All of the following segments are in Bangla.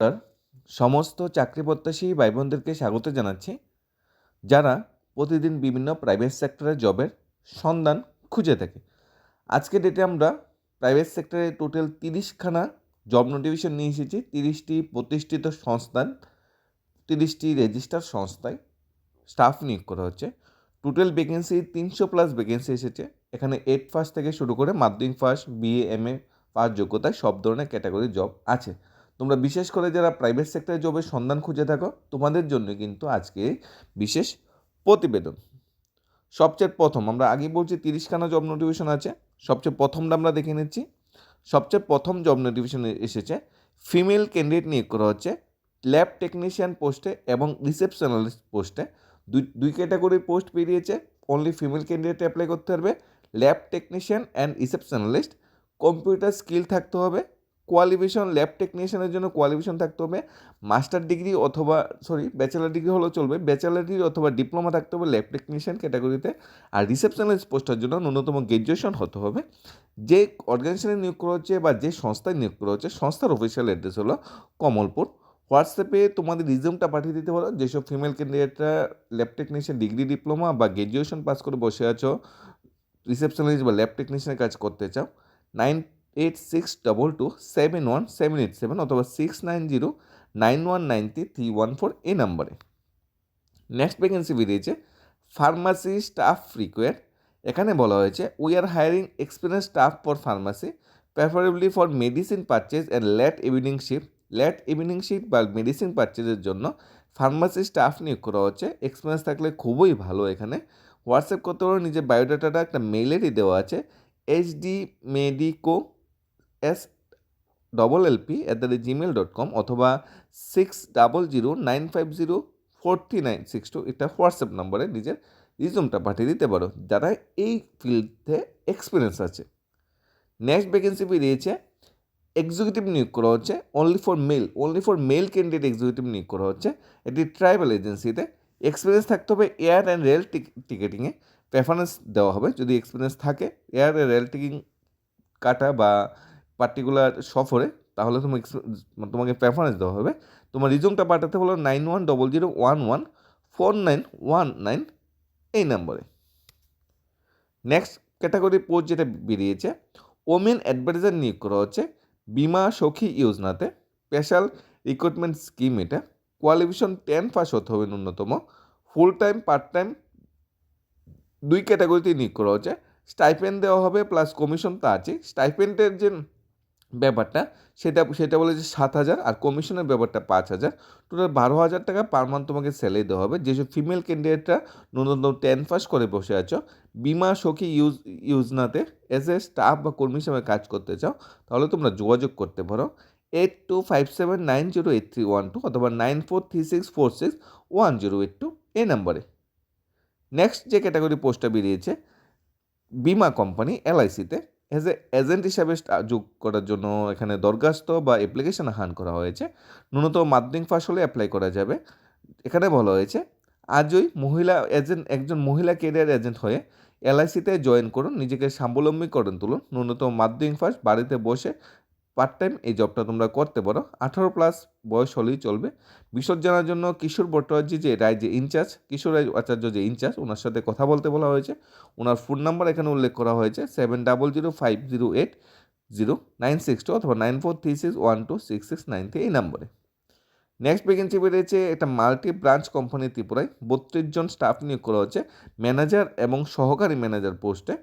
তার সমস্ত চাকরি প্রত্যাশী ভাই বোনদেরকে স্বাগত জানাচ্ছি, যারা প্রতিদিন বিভিন্ন প্রাইভেট সেক্টরের জবের সন্ধান খুঁজে থাকে। আজকে ডেটে আমরা প্রাইভেট সেক্টরে টোটাল তিরিশখানা জব নোটিফিকেশন নিয়ে এসেছি, তিরিশটি প্রতিষ্ঠিত সংস্থান, তিরিশটি রেজিস্টার সংস্থায় স্টাফ নিয়োগ করা হচ্ছে। টোটাল ভ্যাকেন্সি তিনশো প্লাস ভ্যাকেন্সি এসেছে। এখানে এইট ফার্স্ট থেকে শুরু করে Madhyamik first BA M A pass যোগ্যতায় সব ধরনের ক্যাটাগরির জব আছে। তোমরা বিশেষ করে যারা প্রাইভেট সেক্টরে জবের সন্ধান খুঁজে থাকো, তোমাদের জন্য কিন্তু আজকে বিশেষ প্রতিবেদন। সবচেয়ে প্রথম, আমরা আগে বলছি তিরিশখানা জব নোটিফিকেশন আছে। সবচেয়ে প্রথমটা আমরা দেখে নিচ্ছি। সবচেয়ে প্রথম জব নোটিফিকেশন এসেছে ফিমেল ক্যান্ডিডেট নিয়োগ করা হচ্ছে ল্যাব টেকনিশিয়ান পোস্টে এবং রিসেপশনালিস্ট পোস্টে দুই দুই ক্যাটাগরির পোস্ট বেরিয়েছে অনলি ফিমেল ক্যান্ডিডেট অ্যাপ্লাই করতে পারবে। Lab technician and receptionalist computer skill থাকতে হবে। কোয়ালিফিকেশন ল্যাব টেকনিশিয়ানের জন্য কোয়ালিফিকেশন থাকতে হবে। মাস্টার ডিগ্রি অথবা সরি ব্যাচেলার ডিগ্রি হলেও চলবে। ব্যাচেলার ডিগ্রি অথবা ডিপ্লোমা থাকতে হবে ল্যাব টেকনিশিয়ান ক্যাটাগরিতে আর রিসেপশনালিস্ট পোস্টের জন্য ন্যূনতম গ্র্যাজুয়েশন হতে হবে। যে অর্গানাইজেশনে নিয়োগ করা হচ্ছে বা যে সংস্থায় নিয়োগ করা হচ্ছে, সংস্থার অফিসিয়াল অ্যাড্রেস হলো কমলপুর। হোয়াটসঅ্যাপে তোমাদের রিজিউমটা পাঠিয়ে দিতে পারো। যেসব ফিমেল ক্যান্ডিডেটরা ল্যাব টেকনিশিয়ান ডিগ্রি ডিপ্লোমা বা গ্র্যাজুয়েশন পাস করে বসে আছো রিসেপশনালিস্ট বা ল্যাব টেকনিশিয়ানের কাজ করতে চাও nine eight six double two seven one seven eight seven অথবা six nine zero nine one nine three three one four এই নাম্বারে। নেক্সট ভ্যাকেন্সি বেরিয়েছে ফার্মাসি স্টাফ রিকোয়ার এখানে বলা হয়েছে we are hiring experience staff for pharmacy preferably for medicine purchase and late evening shift late evening shift বা মেডিসিন পারচেজের জন্য ফার্মাসি স্টাফ নিয়োগ করা হচ্ছে। এক্সপিরিয়েন্স থাকলে খুবই ভালো এখানে। হোয়াটসঅ্যাপ করতে পারো, নিজের বায়োডাটাটা একটা মেইলেরই দেওয়া আছে। H D medico S double L P at the rate Gmail dot com অথবা six double zero nine five zero four three nine six two এটা হোয়াটসঅ্যাপ নম্বরে নিজের রিজুমটা পাঠিয়ে দিতে পারো। যারা এই ফিল্ডে এক্সপিরিয়েন্স আছে। নেক্সট ভ্যাকেন্সি বেরিয়েছে এক্সিকিউটিভ নিয়োগ করা হচ্ছে only for male only for male candidate executive নিয়োগ করা হচ্ছে। এটি ট্রাইবাল এজেন্সিতে এক্সপিরিয়েন্স থাকতে হবে এয়ার অ্যান্ড রেল টিকেটিংয়ে প্রেফারেন্স দেওয়া হবে, যদি এক্সপিরিয়েন্স থাকে এয়ার রেল টিকিং কাটা বা পার্টিকুলার সফরে তাহলে তোমার তোমাকে প্রেফারেন্স দেওয়া হবে। তোমার রিজুমটা পাঠাতে হলো nine one double zero one one four nine one nine এই নম্বরে নেক্সট ক্যাটাগরি পোস্ট যেটা বেরিয়েছে ওমেন অ্যাডভার্টাইজার নিয়োগ করা হচ্ছে বিমা সখী ইয়োজনাতে। স্পেশাল রিক্রুটমেন্ট স্কিম এটা। কোয়ালিফিকেশন টেন পাস হতে হবে ন্যূনতম। ফুল টাইম পার্ট টাইম দুই ক্যাটাগরিতে নিয়োগ করা হচ্ছে। স্টাইপেন্ড দেওয়া হবে প্লাস কমিশন তা আছে। স্টাইপেন্ডের যে ব্যাপারটা, সেটা সেটা বলে যে সাত হাজার আর কমিশনের ব্যাপারটা পাঁচ হাজার। টোটাল বারো হাজার টাকা পার মান্থ তোমাকে স্যালারি দেওয়া হবে। যেসব ফিমেল ক্যান্ডিডেটরা ন্যূনতম টেন পাস করে বসে আছো, বিমা, সখী, ইউজ, ইউজনাতে এজ এ স্টাফ বা কর্মী হিসাবে কাজ করতে চাও, তাহলে তোমরা যোগাযোগ করতে পারো। Eight two five seven nine zero eight three one two অথবা nine four three six four six one zero eight two এই নাম্বারে নেক্সট যে ক্যাটাগরি পোস্টটা বেরিয়েছে, বিমা কোম্পানি এলআইসিতে অ্যাজ এ এজেন্ট হিসাবে যোগ করার জন্য এখানে দরখাস্ত বা অ্যাপ্লিকেশন হান করা হয়েছে। ন্যূনতম মাধ্যমিক পাশ হলে অ্যাপ্লাই করা যাবে। এখানে বলা হয়েছে, আজই মহিলা এজেন্ট একজন মহিলা কেরিয়ার এজেন্ট হয়ে এলআইসিতে জয়েন করুন, নিজেকে স্বাবলম্বী করেন তুলুন। ন্যূনতম মাধ্যমিক পাস বাড়িতে বসে পার্ট টাইম এই জবটা তোমরা করতে পারো। আঠারো প্লাস বয়স হলেই চলবে। বিশদ জানার জন্য কিশোর ভট্টাচার্য যে রায় যে ইনচার্জ, কিশোর রায় আচার্য যে ইনচার্জ, ওনার সাথে কথা বলতে বলা হয়েছে। ওনার ফোন নাম্বার এখানে উল্লেখ করা হয়েছে seven double zero five zero eight zero nine six two অথবা nine four three six one two six six nine three এই নম্বরে। নেক্সট ভ্যাকেন্সি বেরিয়েছে একটা মাল্টি ব্রাঞ্চ কোম্পানি ত্রিপুরায়। বত্রিশ জন স্টাফ নিয়োগ করা হচ্ছে ম্যানেজার এবং সহকারী ম্যানেজার পোস্টে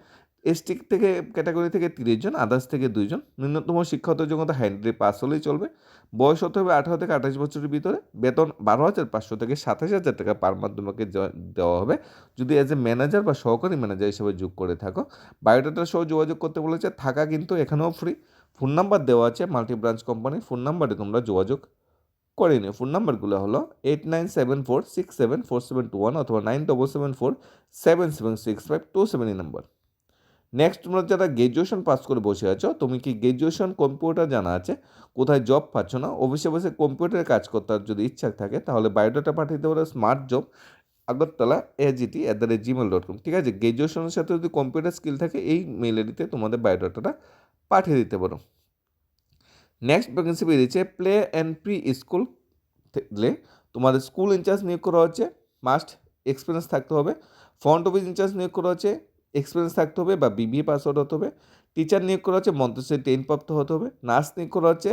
এসটি থেকে ক্যাটাগরি থেকে তিরিশ জন আদার্স থেকে দুইজন ন্যূনতম শিক্ষাগত যোগ্যতা হ্যান্ড্রি পাস হলেই চলবে। বয়স হতে হবে আঠারো থেকে আঠাশ বছরের ভিতরে। বেতন বারো হাজার পাঁচশো থেকে সাতাশ হাজার টাকা পার মান্থ তোমাকে দেওয়া হবে। যদি অ্যাজ এ ম্যানেজার বা সহকারী ম্যানেজার হিসেবে যোগ করে থাকো বায়োডাটার সহ যোগাযোগ করতে বলেছে, থাকা কিন্তু এখানেও ফ্রি ফোন নাম্বার দেওয়া আছে মাল্টি ব্রাঞ্চ কোম্পানি ফোন নাম্বারে তোমরা যোগাযোগ করে নিও। ফোন নাম্বারগুলো হলো eight nine seven four six seven four seven two one অথবা nine double seven four seven seven six five two seven এই নাম্বার নেক্সট তোমরা যারা গ্র্যাজুয়েশন পাস করে বসে আছো, তুমি কি গ্র্যাজুয়েশন কম্পিউটার জানা আছে? কোথায় জব পাচ্ছ না? অবশ্যই অবশ্যই কম্পিউটারে কাজ করতে যদি ইচ্ছা থাকে, তাহলে বায়োডাটা পাঠিয়ে পারো smart job Agartala AGT at the rate Gmail dot com ঠিক আছে? গ্র্যাজুয়েশনের সাথে যদি কম্পিউটার স্কিল থাকে, এই মেল আইডিতে তোমাদের বায়োডাটাটা পাঠিয়ে দিতে পারো। নেক্সট ভ্যাকেন্সি বেরিয়েছে প্লে অ্যান্ড প্রি স্কুল তোমাদের স্কুল ইনচার্জ নিয়োগ করা হচ্ছে মাস্ট এক্সপিরিয়েন্স থাকতে হবে। ফ্রন্ট অফিস ইনচার্জ নিয়োগ করা হচ্ছে এক্সপিরিয়েন্স থাকতে হবে বা বিবিএ পাস আউট হতে হবে। টিচার নিয়োগ করা হচ্ছে মন্ত্রশ্রী টেন প্রাপ্ত হতে হবে। নার্স নিয়োগ করা হচ্ছে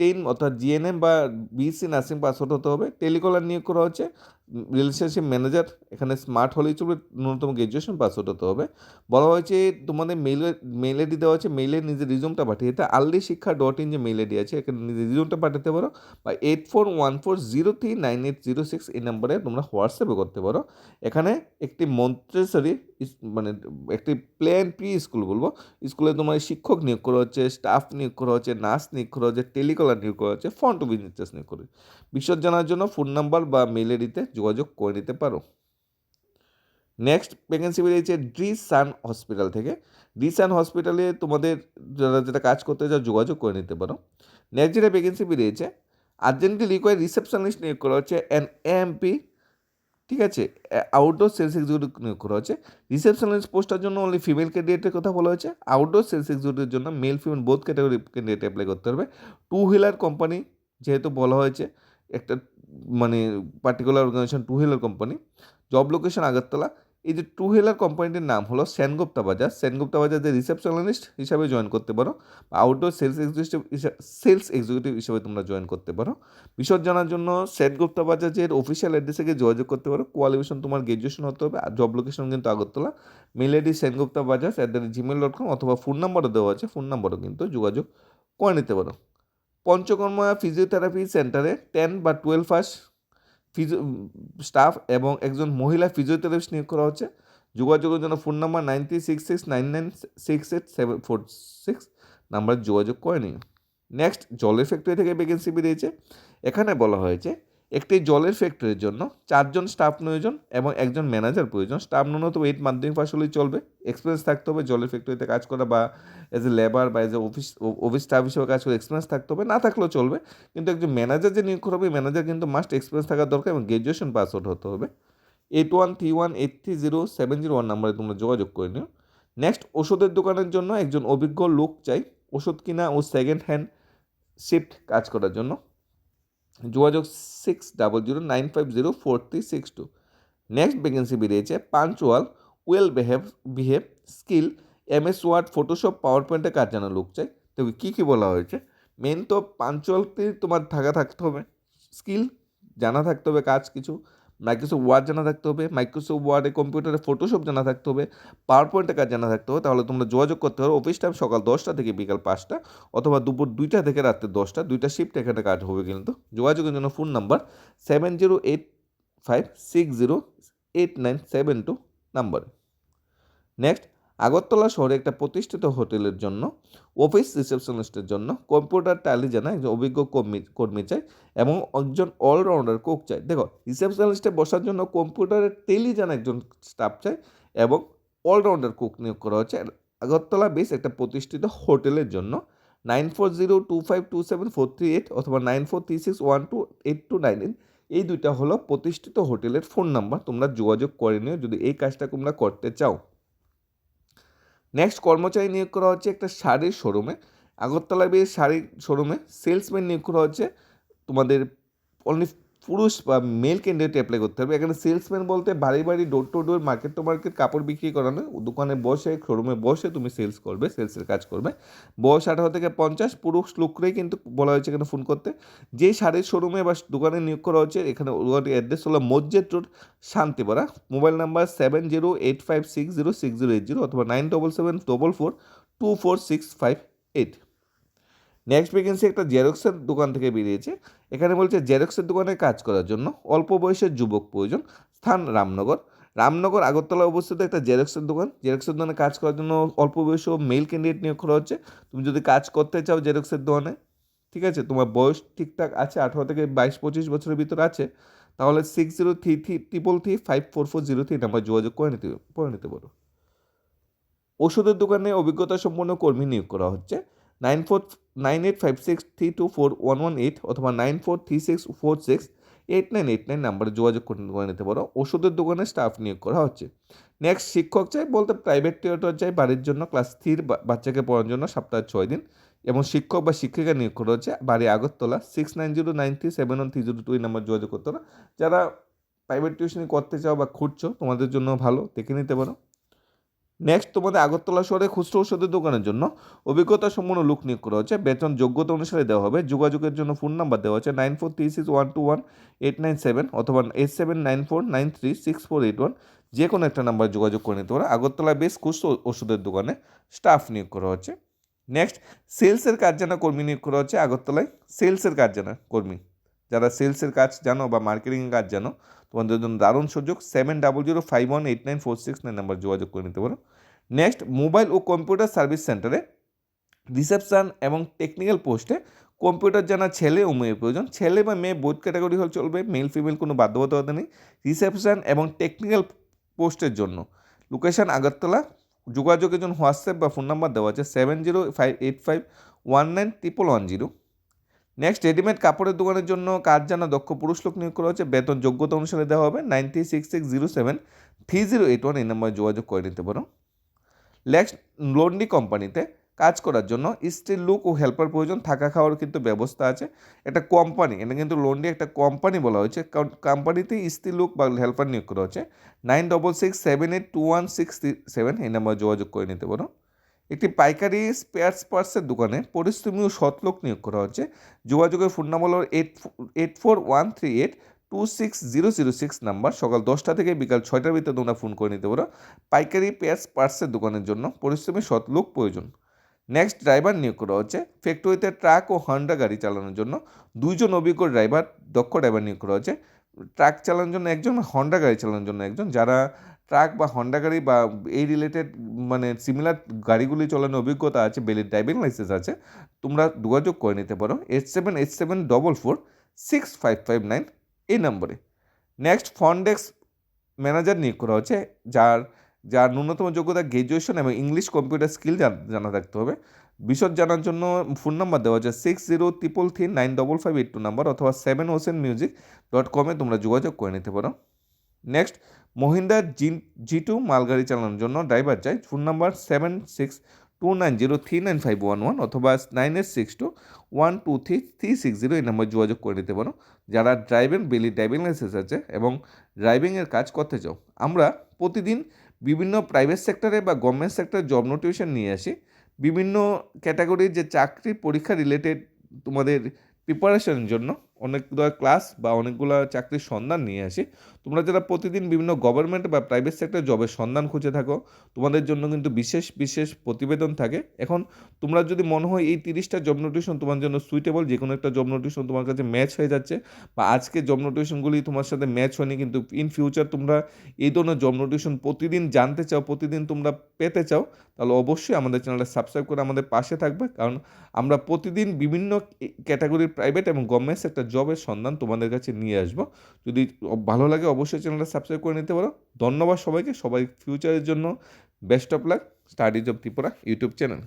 টেন অর্থাৎ জিএনএম বা বিএসসি নার্সিং পাস আউট হতে হবে। টেলিকলার নিয়োগ করা হচ্ছে রিলেশনশিপ ম্যানেজার এখানে স্মার্ট হলেই চলবে, ন্যূনতম গ্র্যাজুয়েশন পাস হতে হবে। বলা হয়েছে তোমাদের মেইলে মেইল আইডি দেওয়া আছে মেইলে নিজের রিজুমটা পাঠিয়ে দিতে আল্লি শিক্ষা ডট ইন যে মেইল আইডি আছে, এখানে নিজের রিজুমটা পাঠাতে পারো বা eight four one four zero three nine eight zero six এই নাম্বারে তোমরা হোয়াটসঅ্যাপে করতে পারো। এখানে একটি মন্ত্রেশ্বরী মানে একটি প্ল্যান প্রি স্কুল বলব। স্কুলে তোমার শিক্ষক নিয়োগ করা হচ্ছে স্টাফ নিয়োগ করা হচ্ছে নার্স নিয়োগ করা হচ্ছে টেলিকলার নিয়োগ করা হচ্ছে ফ্রন্ট নির্দেশ নিয়োগ করে বিশদ জানার জন্য ফোন নাম্বার বা মেল আইডিতে যোগাযোগ করে নিতে পারো। নেক্সট ভ্যাকেন্সি বেরিয়েছে ড্রি সান হসপিটাল থেকে। ডি সান হসপিটালে তোমাদের যারা যেটা কাজ করতে যাও যোগাযোগ করে নিতে পারো। নেক্সট যেটা ভ্যাকেন্সি বেরিয়েছে আর্জেন্টলি রিকোয়ার রিসেপশনিস্ট নিয়োগ করা হচ্ছে অ্যান এমপি ঠিক আছে? আউটডোর সেলস এক্সিকিউটিভ নিয়োগ করা হচ্ছে। রিসেপশনিস্ট পোস্টার জন্য অনলি ফিমেল ক্যান্ডিডেটের কথা বলা হয়েছে। আউটডোর সেলস এক্সিকিউটিভের জন্য male female both category candidate apply করতে হবে। টু হুইলার কোম্পানি যেহেতু বলা হয়েছে, একটা মানে particular organization two wheeler company job location Agartala এই যে টু হুইলার কোম্পানিটির নাম হলো সেনগুপ্তা বাজার সেনগুপ্তা বাজার যে রিসেপশনিস্ট হিসাবে জয়েন করতে পারো, বা outdoor sales executive sales executive হিসাবে তোমরা জয়েন করতে পারো। বিশদ জানার জন্য সেনগুপ্তা বাজার যে অফিসিয়াল অ্যাড্রেসে গিয়ে যোগাযোগ করতে পারো কোয়ালিফিকেশন তোমার গ্র্যাজুয়েশন হতে হবে, আর জব লোকেশন কিন্তু আগরতলা মেল আইডি সেনগুপ্তা বাজার at the rate gmail dot com অথবা ফোন নাম্বারও দেওয়া আছে ফোন নাম্বারও কিন্তু যোগাযোগ করে নিতে পারো। পঞ্চকর্মা ফিজিওথেরাপি সেন্টারে টেন বা টুয়েলভ ফার্স্ট ফিজিও স্টাফ এবং একজন মহিলা ফিজিওথেরাপিস্ট নিয়োগ করা হচ্ছে। যোগাযোগের জন্য phone number nine three six six nine nine six eight seven four six number যোগাযোগ করে নিন নেক্সট জলের ফ্যাক্টরি থেকে ভ্যাকেন্সি বেরিয়েছে। এখানে বলা হয়েছে একটি জলের ফ্যাক্টরির জন্য চারজন স্টাফ প্রয়োজন এবং একজন ম্যানেজার প্রয়োজন। স্টাফ ন্যূনতম এইট মাধ্যমিক পাস হলেই চলবে। এক্সপিরিয়েন্স থাকতে হবে, জলের ফ্যাক্টরিতে কাজ করা বা এজ এ লেবার বা as a office office staff হিসেবে কাজ করে এক্সপিরিয়েন্স থাকতে হবে। না থাকলেও চলবে, কিন্তু একজন ম্যানেজার যে নিয়োগ করবে ম্যানেজার কিন্তু মাস্ট এক্সপিরিয়েন্স থাকা দরকার এবং গ্র্যাজুয়েশন পাস আউট হতে হবে। Eight one three one eight three zero seven zero one নাম্বারে তোমরা যোগাযোগ করে নিও। নেক্সট ওষুধের দোকানের জন্য একজন অভিজ্ঞ লোক চাই। ওষুধ কিনা ও সেকেন্ড হ্যান্ড শিফট কাজ করার জন্য। যোগাযোগ six double zero nine five zero four three six two next vacancy বেরিয়েছে punctual well behave behave skill M S Word Photoshop power পয়েন্টে কাজ জানা লোক চাই। তো কী কী বলা হয়েছে। মেন তো পাঞ্চুয়ালতে তোমার থাকা থাকতে হবে। স্কিল জানা থাকতে হবে কাজ কিছু। মাইক্রোসফট ওয়ার্ড জানা থাকতে হবে মাইক্রোসফট ওয়ার্ডে কম্পিউটারে ফটোশপ জানা থাকতে হবে পাওয়ার পয়েন্টের কাজ জানা থাকতে হবে, তাহলে তোমরা যোগাযোগ করতে হবে অফিস টাইম সকাল দশটা থেকে বিকাল পাঁচটা অথবা দুপুর দুইটা থেকে রাত্রে দশটা, দুইটা শিফট এখানে কাজ হবে কিন্তু। যোগাযোগের জন্য phone number seven zero eight five six zero eight nine seven two number next Agartala শহরে একটা প্রতিষ্ঠিত হোটেলের জন্য, অফিস রিসেপশনিস্টের জন্য কম্পিউটার ট্যালি জানা একজন অভিজ্ঞ কর্মী কর্মী চাই এবং একজন অলরাউন্ডার কুক চাই। দেখো, রিসেপশনিস্টে বসার জন্য কম্পিউটারের টেলি জানা একজন স্টাফ চাই এবং অলরাউন্ডার কুক নিয়োগ করা হচ্ছে আগরতলা বেস একটা প্রতিষ্ঠিত হোটেলের জন্য nine four zero two five two seven four three eight অথবা nine four three six one two eight two nine eight এই দুইটা হলো প্রতিষ্ঠিত হোটেলের ফোন নাম্বার তোমরা যোগাযোগ করে নিও। যদি এই কাজটা তোমরা করতে চাও নেক্সট কর্মচারী নিয়োগ করা হচ্ছে একটা শাড়ির শোরুমে আগরতলা বেশ শাড়ির শোরুমে সেলসম্যান নিয়োগ করা হচ্ছে তোমাদের অনলি পুরুষ বা মেল ক্যান্ডিডেট অ্যাপ্লাই করতে হবে। এখানে সেলসম্যান বলতে বাড়ি বাড়ি door to door market to market কাপড় বিক্রি করানো, দোকানে বসে শোরুমে বসে তুমি সেলস করবে সেলসের কাজ করবে। বয়স আঠারো থেকে পঞ্চাশ, পুরুষ লোকরাই কিন্তু বলা হয়েছে এখানে ফোন করতে। যে শাড়ির শোরুমে বা দোকানে নিয়োগ করা হচ্ছে, এখানে অ্যাড্রেস হলো মসজিদ road Shantipara. Mobile number seven zero eight five six zero six zero eight zero অথবা nine double seven double four two four six five eight next vacancy একটা জেরক্সের দোকান থেকে বেরিয়েছে। এখানে বলছে জেরক্সের দোকানে কাজ করার জন্য। অল্প বয়সের যুবক প্রয়োজন। স্থান রামনগর। রামনগর আগরতলা অবস্থিত একটা জেরক্সের দোকান। জেরক্সের দোকানে কাজ করার জন্য অল্প বয়সী মেল ক্যান্ডিডেট নিয়োগ করা হচ্ছে। তুমি যদি কাজ করতে চাও জেরক্সের দোকানে, ঠিক আছে? তোমার বয়স ঠিকঠাক আছে, আঠারো থেকে বাইশ, পঁচিশ বছরের ভিতরে আছে, তাহলে six zero three three triple three five four four zero three number যোগাযোগ করে নিতে করে নিতে পারো। ওষুধের দোকানে অভিজ্ঞতা সম্পন্ন কর্মী নিয়োগ করা হচ্ছে। Nine four nine eight five six three two four one one eight অথবা nine four three six four six eight nine eight nine নাম্বারে যোগাযোগ করে নিতে পারো। ওষুধের দোকানে স্টাফ নিয়োগ করা হচ্ছে। নেক্সট শিক্ষক চাই বলতে প্রাইভেট টিউটর চাই, বাড়ির জন্য ক্লাস থ্রির বাচ্চাকে পড়ার জন্য সপ্তাহে ছয় দিন। এবং শিক্ষক বা শিক্ষিকা নিয়োগ করা হচ্ছে, বাড়ি Agartala six nine zero nine three seven one three zero two এই নাম্বার যোগাযোগ করতে পারো। যারা প্রাইভেট টিউশনি করতে চাও বা খুঁজছো, তোমাদের জন্য ভালো, দেখে নিতে পারো। নেক্সট তোমাদের আগরতলা শহরে খুচরো ওষুধের দোকানের জন্য অভিজ্ঞতা সম্পন্ন লোক নিয়োগ করা হচ্ছে। বেতন যোগ্যতা অনুসারে দেওয়া হবে। যোগাযোগের জন্য ফোন নাম্বার দেওয়া হচ্ছে nine four three six one two one eight nine seven অথবা eight seven nine four nine three six four eight one যে কোনো একটা নাম্বার যোগাযোগ করে নিতে পারো। আগরতলা বেশ খুচরো ওষুধের দোকানে স্টাফ নিয়োগ করা হচ্ছে। নেক্সট সেলসের কাজ জানা কর্মী নিয়োগ করা হচ্ছে। আগরতলায় সেলসের কাজ জানা কর্মী। যারা সেলসের কাজ জানো বা মার্কেটিংয়ের কাজ জানো, তোমাদের জন্য দারুণ সুযোগ। Seven double zero five one eight nine four six nine number যোগাযোগ করে নিতে পারো। নেক্সট মোবাইল ও কম্পিউটার সার্ভিস সেন্টারে রিসেপশন এবং টেকনিক্যাল পোস্টে কম্পিউটার জানা ছেলে ও মেয়ের প্রয়োজন। ছেলে বা মেয়ে বোধ ক্যাটাগরি হল চলবে মেল ফিমেল কোনো বাধ্যবাধকতা নেই। রিসেপশন এবং টেকনিক্যাল পোস্টের জন্য। লোকেশন আগরতলা। যোগাযোগের জন্য হোয়াটসঅ্যাপ বা ফোন নাম্বার দেওয়া আছে seven zero five eight five one nine triple one zero next readymade কাপড়ের দোকানের জন্য কাজ জানা দক্ষ পুরুষ লোক নিয়োগ করা হচ্ছে বেতন যোগ্যতা অনুসারে দেওয়া হবে nine three six six zero seven three zero eight one এই নাম্বারে যোগাযোগ করে নিতে পারো। নেক্সট লন্ডি কোম্পানিতে কাজ করার জন্য স্ত্রীর লুক ও হেল্পার প্রয়োজন, থাকা খাওয়ার কিন্তু ব্যবস্থা আছে। একটা কোম্পানি, এটা কিন্তু লন্ডি একটা কোম্পানি বলা হয়েছে। কারণ কোম্পানিতে স্ত্রী লুক বা হেল্পার নিয়োগ করা হচ্ছে। Nine double six seven eight two one six seven এই নাম্বারে যোগাযোগ করে নিতে পারো। একটি পাইকারি স্পেয়ার পার্টসের দোকানে পরিশ্রমী ও সৎলোক নিয়োগ করা হচ্ছে। যোগাযোগের ফোন নাম্বার হলো eight eight four one three eight two six zero zero six number সকাল দশটা থেকে বিকাল ছয়টার ভিতরে তোমরা ফোন করে নিতে পারো। পাইকারি পেয়ার্স পার্টসের দোকানের জন্য পরিশ্রমী সৎলোক প্রয়োজন। নেক্সট ড্রাইভার নিয়োগ করা হচ্ছে। ফ্যাক্টরিতে ট্রাক ও হন্ডা গাড়ি চালানোর জন্য দুইজন অভিজ্ঞ ড্রাইভার দক্ষ ড্রাইভার নিয়োগ করা হচ্ছে। ট্রাক চালানোর জন্য একজন হন্ডা গাড়ি চালানোর জন্য একজন। যারা ট্রাক বা হন্ডা গাড়ি বা এই রিলেটেড মানে সিমিলার গাড়িগুলি চালানোর অভিজ্ঞতা আছে বেলির ড্রাইভিং লাইসেন্স আছে, তোমরা যোগাযোগ করে নিতে পারো eight seven eight seven double four six five five nine এই নম্বরে নেক্সট ফন্ডেক্স ম্যানেজার নিয়োগ করা হচ্ছে, যার যার ন্যূনতম যোগ্যতা গ্র্যাজুয়েশন এবং ইংলিশ কম্পিউটার স্কিল জানা থাকতে হবে। বিশদ জানার জন্য ফোন নাম্বার দেওয়া আছে six zero triple three nine double five eight two number অথবা সেভেন ওসেন মিউজিক ডট কমে তোমরা যোগাযোগ করে নিতে পারো। নেক্সট মহিন্দ্রা জি জি টু মালগাড়ি চালানোর জন্য ড্রাইভার চাই। Phone number seven six two nine zero three nine five one one অথবা nine eight six two one two three three six zero এই নাম্বার যোগাযোগ করে নিতে পারো। যারা ড্রাইভিং, বেলি ড্রাইভিং লাইসেন্স আছে এবং ড্রাইভিংয়ের কাজ করতে চাও, আমরা প্রতিদিন বিভিন্ন প্রাইভেট সেক্টরে বা গভর্নমেন্ট সেক্টরে জব নোটিফিকেশন নিয়ে আসি। বিভিন্ন ক্যাটাগরির যে চাকরি পরীক্ষা রিলেটেড তোমাদের প্রিপারেশনের জন্য অনেকগুলো ক্লাস বা অনেকগুলো চাকরির সন্ধান নিয়ে আসি। তোমরা যারা প্রতিদিন বিভিন্ন গভর্নমেন্ট বা প্রাইভেট সেক্টর জবের সন্ধান খুঁজে থাকো, তোমাদের জন্য কিন্তু বিশেষ বিশেষ প্রতিবেদন থাকে। এখন তোমরা যদি মনে হয় এই তিরিশটা জব নোটিফিকেশন তোমার জন্য সুইটেবল যে কোনো একটা জব নোটিফিকেশন তোমার কাছে ম্যাচ হয়ে যাচ্ছে, বা আজকে জব নোটিফিকেশনগুলি তোমার সাথে ম্যাচ হয়নি, কিন্তু ইন ফিউচার তোমরা এই ধরনের জব নোটিফিকেশন প্রতিদিন জানতে চাও, প্রতিদিন তোমরা পেতে চাও, তাহলে অবশ্যই আমাদের চ্যানেলটা সাবস্ক্রাইব করে আমাদের পাশে থাকবে। কারণ আমরা প্রতিদিন বিভিন্ন ক্যাটাগরির প্রাইভেট এবং গভর্নমেন্ট সেক্টর জবের সন্ধান তোমাদের কাছে নিয়ে আসব। যদি ভালো লাগে অবশ্যই চ্যানেলটা সাবস্ক্রাইব করে নিতে পারো। ধন্যবাদ সবাইকে। সবাই ফিউচারের জন্য best of luck studies of Tripura YouTube channel.